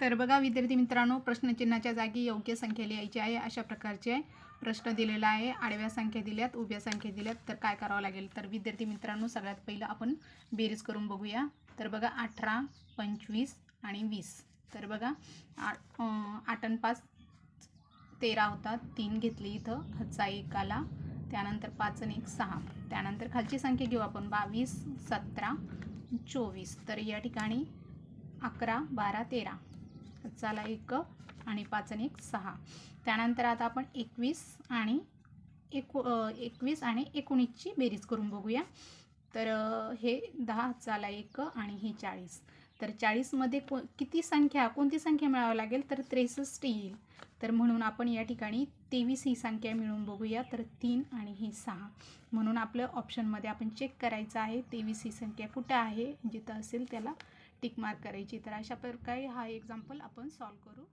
तर बघा विद्यार्थी मित्रांनो प्रश्नचिन्हाच्या जागी योग्य संख्या लिहायची आहे अशा प्रकारचे प्रश्न दिलेला आहे. आडव्या संख्या दिल्यात उभ्या संख्या दिल्यात. तर काय करावं लागेल? तर विद्यार्थी मित्रांनो सगळ्यात पहिलं आपण बेरीज करून बघूया. तर बघा अठरा पंचवीस आणि वीस. तर बघा आठ आठ आणि पाच तेरा होतात. तीन घेतली इथं हातचा एक आला. त्यानंतर पाच आणि एक सहा. त्यानंतर खालची संख्या घेऊ आपण. बावीस सतरा चोवीस. तर या ठिकाणी अकरा बारा तेरा. चाला एक आणि पाच आणि एक सहा. त्यानंतर आता आपण एकवीस आणि एकू एकवीस आणि एकोणीसची बेरीज करून बघूया. तर हे दहा चाला एक आणि हे चाळीस. तर चाळीसमध्ये को किती संख्या कोणती संख्या मिळावी लागेल? तर त्रेसष्ट येईल. तर म्हणून आपण या ठिकाणी तेवीस ही संख्या मिळून बघूया. तर तीन आणि हे सहा. म्हणून आपलं ऑप्शनमध्ये आपण चेक करायचं आहे. तेवीस ही संख्या कुठं आहे? जिथं असेल त्याला टिक मार्क करायची. तर अशा प्रकारे हा एक्झाम्पल आपण सॉल्व करू.